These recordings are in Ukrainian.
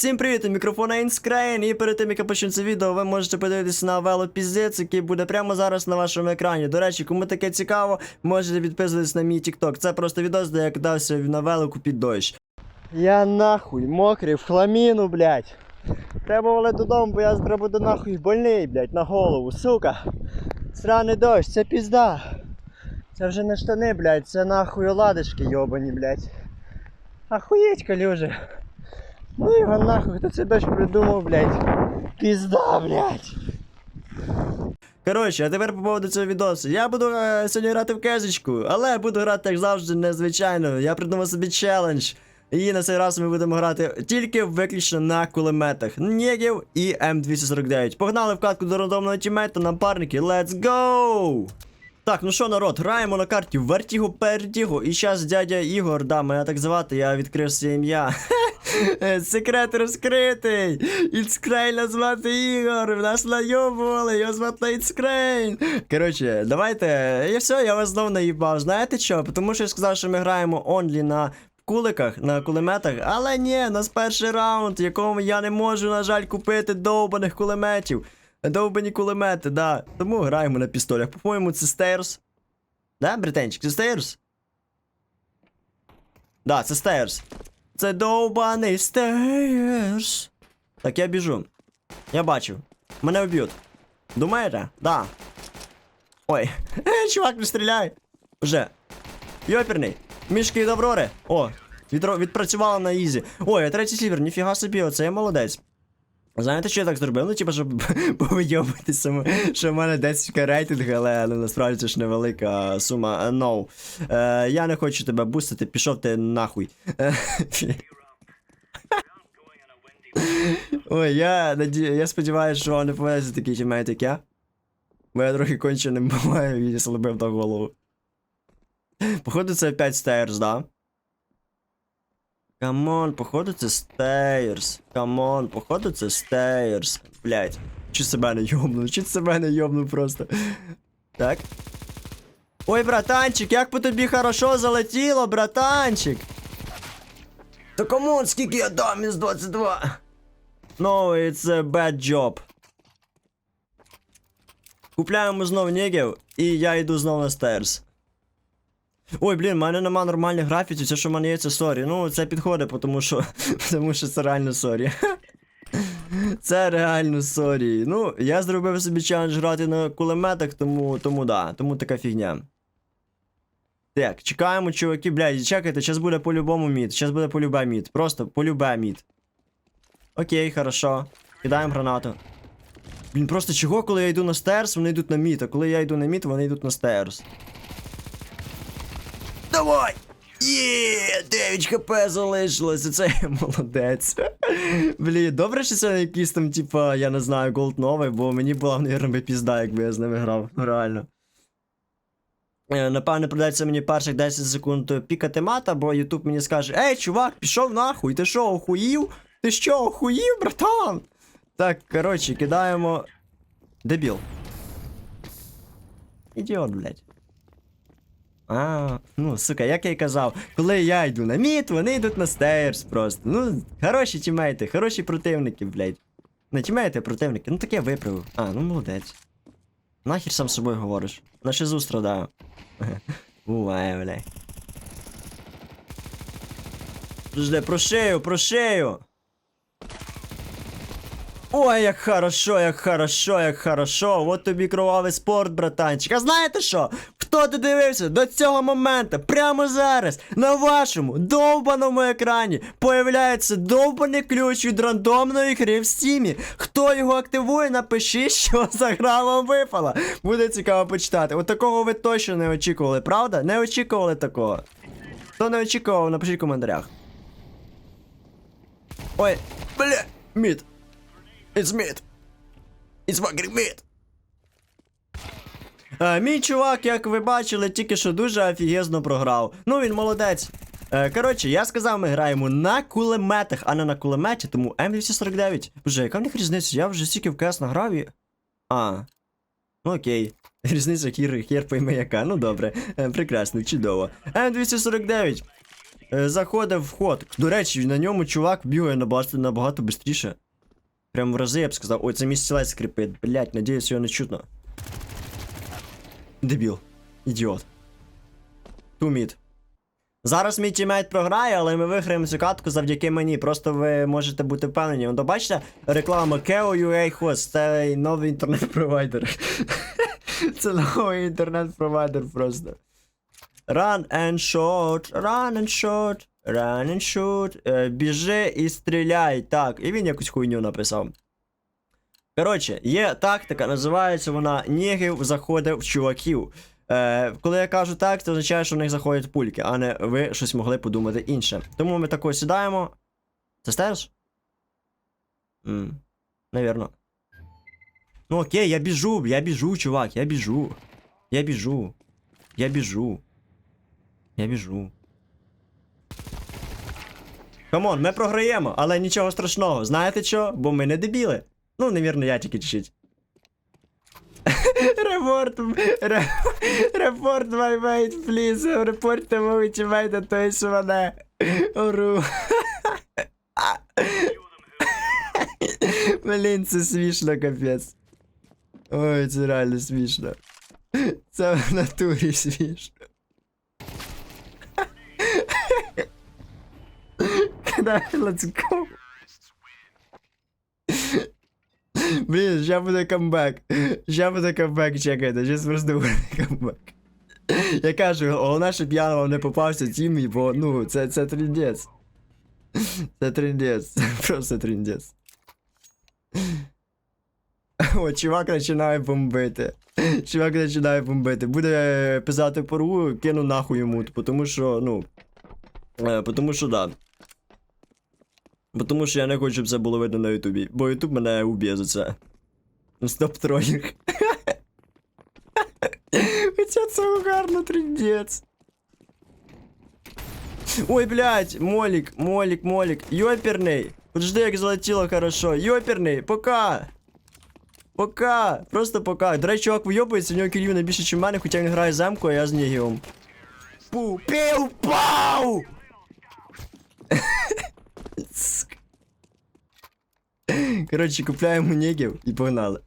Всім привіт, у мікрофона і перед тим як я почну це відео, ви можете подивитися на вело піздець, який буде прямо зараз на вашому екрані. До речі, кому таке цікаво, можете підписуватись на мій TikTok. Це просто відос, де я кидався на велику під дощ. Я нахуй мокрий в хламіну, блядь. Треба валити додому, бо я зараз буду нахуй больний, блядь, на голову, сука. Сраний дощ, це пізда. Це вже не штани, блядь, це нахуй оладишки йобані, блядь. Ахуєть, калюжи. Ну його нахуй, хто цей дощ придумав, блядь. Пізда, блядь. Коротше, а тепер по поводу цього відосу. Я буду е, сьогодні грати в кезочку, але буду грати, як завжди, незвичайно. Я придумав собі челендж. І на цей раз ми будемо грати тільки виключно на кулеметах Нєгів і М249. Погнали в катку до рандомного тімейта, напарники, let's go! Так, ну що, народ, граємо на карті Вертіго Пертіго. І зараз дядя Ігор, да, мене так звати, я відкрив своє ім'я. Е, Секрет розкритий! Іцкрейн назвати Ігор! Нас найобували, його звати Іцкрейн! Коротше, давайте. І все, я вас знов наїбав. Знаєте що? Тому що я сказав, що ми граємо онлі на куликах, на кулеметах, але ні, у нас перший раунд, в якому я не можу, на жаль, купити довбаних кулеметів. Довбані кулемети, да. Тому граємо на пістолях. По-моєму, це Стейрс. Да, бретенчик, це Стейрс? Да, це Стейрс. Це довбаний Стейрс. Так, я біжу. Я бачу. Мене вб'ють. Думаєте? Да. Ой. Чувак, не стріляй. Вже. Йоперний. Мішки і Аврори. О, відпрацювала на ізі. Ой, а третій слівер, ніфіга собі, оце я молодець. Знаєте, що я так зробив? Ну, типа, щоб повийобитися, що в мене 10 рейтинг, але ну, насправді це ж невелика сума. Е, No. Е, я не хочу тебе бустити, пішов ти нахуй. Е, Ой, я наді... я сподіваюся, що вам не повезуть такі тімейт, як я. Бо я трохи конченим буваю і слабив до голову. Походу, це 5 стейрс, да? Камон, походу це стейрс. Камон, походу це стейрс. Блять. Чи себе не йобну, чи себе не йобну просто. Так. Ой, братанчик, як по тобі хорошо залетіло, братанчик. Та камон, скільки я дам із 22. No, it's a bad job. Купляємо знов нігів, і я йду знов на стейрс. Ой, блін, в мене нема нормальних графіків, це що в мене є, це сорі. Ну, це підходить, тому що. тому що це реально сорі. Це реально сорі. Ну, я зробив собі челендж грати на кулеметах, тому тому да, тому така фігня. Так, чекаємо, чуваки, блядь, чекайте, зараз буде по-любому мід. Зараз буде полюбе мід. Просто полюбе мід. Окей, хорошо. Кидаємо гранату. Блін, просто чого, коли я йду на стерс, вони йдуть на мід, а коли я йду на мід, вони йдуть на стерс. Давай! Є, 9 хп залишилося, це молодець. Блін, добре, що це якийсь там, типа, я не знаю, голд новий, бо мені була, мабуть, би пізда, якби я з ними грав. Ну, реально. Е, Напевно, придеться мені перших 10 секунд пікати мата, бо Ютуб мені скаже: Ей, чувак, пішов нахуй, ти що, охуїв? Ти що, охуїв, братан? Так, коротше, кидаємо. Дебіл. Ідіот, блядь. А, ну, сука, як я й казав, коли я йду на мід, вони йдуть на стейрс просто. Ну, хороші тімейти, хороші противники, блядь. Не тімейти, противники. Ну так я виправив. А, ну молодець. Нахер сам з собою говориш. На шизу страдаю. Буває, блядь. Жде, про шею, про шею. Ой, як хорошо, як хорошо, як хорошо. От тобі кровавий спорт, братанчик. А знаєте що? Хто додивився до цього моменту, прямо зараз, на вашому довбаному екрані, появляється довбаний ключ від рандомної гри в стімі. Хто його активує, напиши, що за гра вам випала. Буде цікаво почитати. От такого ви точно не очікували, правда? Не очікували такого. Хто не очікував, напишіть в коментарях. Ой, бля, мід. It's meat. It's fucking meat. Е, мій чувак, як ви бачили, тільки що дуже офігезно програв. Ну він молодець. Е, коротше, я сказав, ми граємо на кулеметах, а не на кулеметі, тому М249. Боже, яка в них різниця? Я вже стільки в КС награв і. А. Ну окей. Різниця хір, хір пойме яка. Ну добре. Е, прекрасно, чудово. М249. е, заходив в ход. До речі, на ньому чувак бігає набагато, набагато швидше. Прям в рази я б сказав. Ой, це мій стілець скрипить. Блять, надіюсь, його не чутно. Дебіл. Ідіот. Туміт. Зараз мій тімейт програє, але ми виграємо цю катку завдяки мені. Просто ви можете бути впевнені. Ну, бачите, реклама Keo UA Host. Це новий інтернет-провайдер. Це новий інтернет-провайдер просто. Run and shoot, run and shoot, run and shoot. Е, біжи і стріляй. Так, і він якусь хуйню написав. Коротше, є тактика, називається вона Нігів заходив в чуваків. Е, коли я кажу так, це означає, що в них заходять пульки, а не ви щось могли подумати інше. Тому ми тако сідаємо. Це стежиш? Ммм, навірно. Ну окей, я біжу, я біжу, чувак, я біжу. Я біжу. Я біжу. Я біжу. Камон, ми програємо, але нічого страшного. Знаєте що? Бо ми не дебіли. Ну, наверное, ячики чуть-чуть. Report, report my mate, please. Report the movie to my to is one. Уру. Блін, це смішно, капець. Ой, це реально смішно. Це в смешно. смішно. Let's go. Блін, ща буде камбек. Ща буде камбек, чекайте, щас просто буде камбек. Я кажу, головне, щоб я вам не попався тімі, бо ну, це, це тріндець. Це тріндець, це просто тріндець. О, чувак починає бомбити. Чувак починає бомбити. Буде писати порву, кину нахуй йому, тому що, ну. Е, тому що да. Бо тому що я не хочу, щоб це було видно на Ютубі. Бо Ютуб мене уб'є за це. Стоп тролінг. Хоча це гарно тріндець. Ой, блядь, молік, молік, молік. Йоперний. Подожди, як залетіло хорошо. Йоперний, пока. Пока. Просто пока. До речі, чувак вийобується, у нього кілів не більше, ніж в мене, хоча він грає земку, а я з Нігіум. Пу, пів, пау! Сука. Коротше, купляємо нігів і погнали.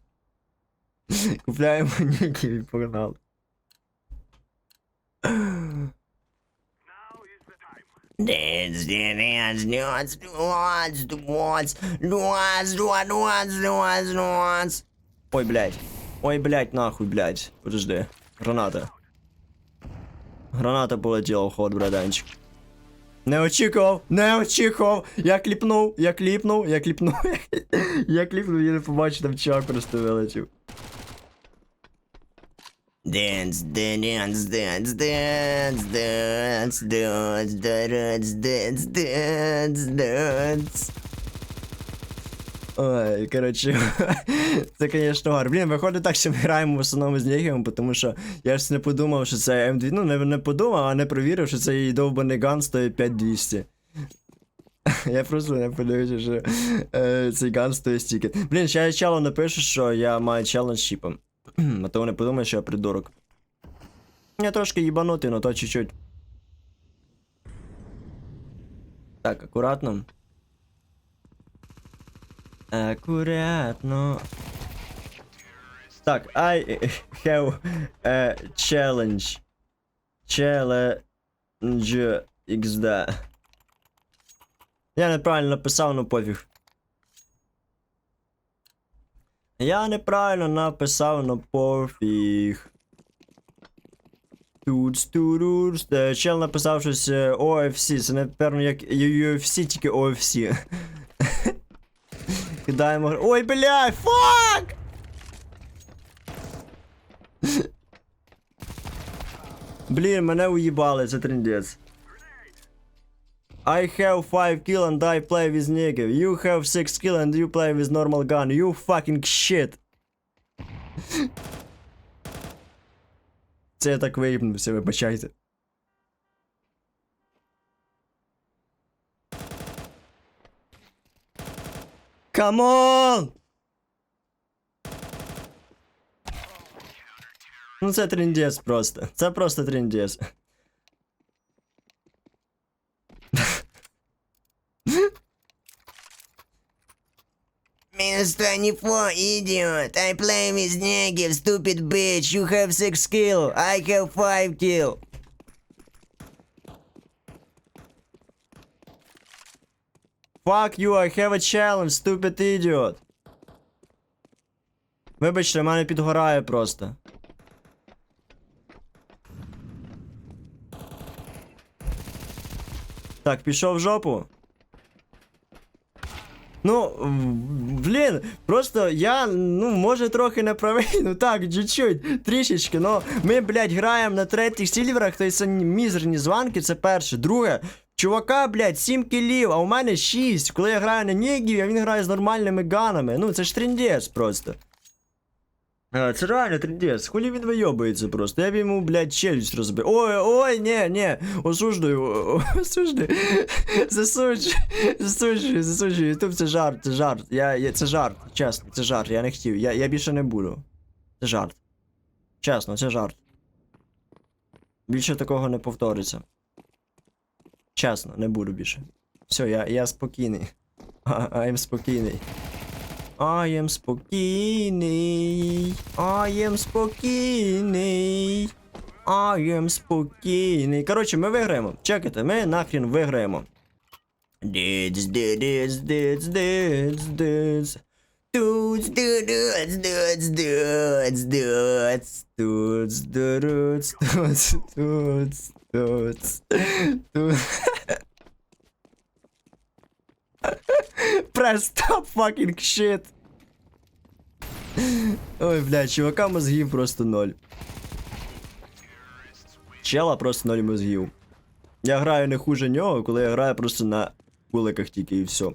Купляємо нігів і погнали. Dance, dance, dance, dance, dance, dance, dance, dance, dance. Ой, блядь. Ой, блядь, нахуй, блядь. Подожди. Граната. Граната полетіла в ход, браданчик. Не очікував, не очікував. Я кліпнув, я кліпнув, я кліпнув. Я кліпнув, я не побачив, там чувак просто вилетів. Dance, dance, dance, dance, dance, dance, dance, dance, dance, dance. Ой, коротше, це, звісно, гар. Блін, виходить так, що ми граємо в основному з Нігієм, тому що я ж не подумав, що це М2. Ну, не, не подумав, а не провірив, що цей довбаний ган стоїть 5200. Я просто не подивився, що е, цей ган стоїть стільки. Блін, ще я чало напишу, що я маю челендж з чіпом. А то вони подумають, що я придурок. Я трошки їбанутий, но то чуть-чуть. Так, акуратно. Акуратно. Так, I have a challenge. Challenge XD. Я неправильно написав, ну пофіг. Я неправильно написав, ну пофіг. Е, Чел написав щось е, OFC, це напевно як UFC, тільки OFC. Кидаємо. гр- Ой, бля, фак! Блін, мене уїбали, це трендець. I have 5 kill and I play with nigga. You have 6 kill and you play with normal gun. You fucking shit. Це я так виїбнувся, вибачайте. Камон! Ну це трендец просто. Це просто трендец. Mr. Nifo, idiot. I play with niggas, stupid bitch. You have six kill. I have five kill. Fuck you, I have a challenge, stupid idiot. Вибачте, в мене підгорає просто. Так, пішов в жопу. Ну, блін, просто я, ну, може, трохи не правий, ну так, чуть-чуть, трішечки, но ми, блядь, граємо на третіх сільверах, то це мізерні званки, це перше. Друге, чувака, блядь, 7 кілів, а у мене 6. Коли я граю на Нігів, а він грає з нормальними ганами. Ну, це ж трендець просто. Це реально трендець, хулі він вийобується просто. Я б йому, блядь, челюсть розбив. Ой, ой, не, не, осуждую, осуждую. Засуджую, засуджую, засуджую. Ютуб це жарт, це жарт. Я, я, це жарт, чесно, це жарт, я не хотів. Я, я більше не буду. Це жарт. Чесно, це жарт. Більше такого не повториться. Чесно, не буду більше. Все, я, я спокійний. I am спокійний. I am спокійний. I am спокійний. I am спокійний. Коротше, ми виграємо. Чекайте, ми нахрен виграємо. Диц, диц, диц, диц, диц. Туц, Dudes, dudes, dudes, dudes. туц, дуц, туц, туц, туц, туц. Press stop fucking shit. Ой, блядь, чувака мозгів просто ноль. Чела просто ноль мозгів. Я граю не хуже нього, коли я граю просто на куликах тільки і все.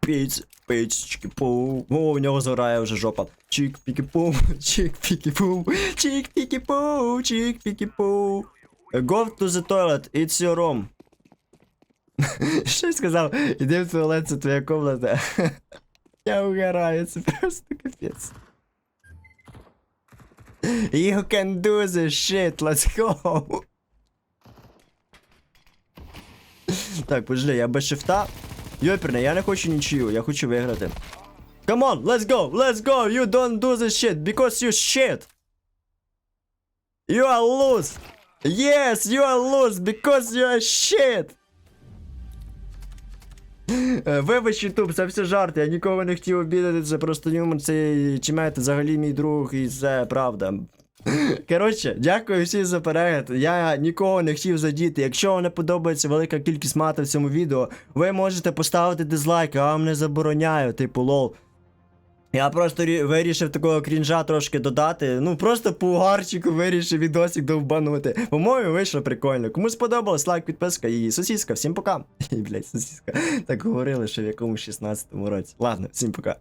Піць, піцьки пу. О, у нього згорає вже жопа. Чик піки пу, чик піки пу, чик піки пу, чик піки пу. Go to the toilet, it's your room. Що я сказав? Іди в туалет, це твоя комната. Я угораю, це просто капець. You can do this shit, let's go. Так, подожди, я без шифта. Йоперне, я не хочу нічию, я хочу виграти. Come on, let's go, let's go, you don't do this shit, because you shit. You are lose. Yes, you are lose, because you are shit. Е, Вибач, Ютуб, це все жарт, я нікого не хотів обідати, це просто юмор, це чимете взагалі мій друг, і це правда. Коротше, дякую всім за перегляд. Я нікого не хотів задіти. Якщо вам не подобається велика кількість мата в цьому відео, ви можете поставити дизлайк, я вам не забороняю, типу лол. Я просто рі- вирішив такого крінжа трошки додати. Ну просто по угарчику вирішив відосик довбанути. По-моєму, вийшло прикольно. Кому сподобалось, лайк, підписка і сосіска. Всім пока. І, блядь, сосіска. Так говорили, що в якомусь 16-му році. Ладно, всім пока.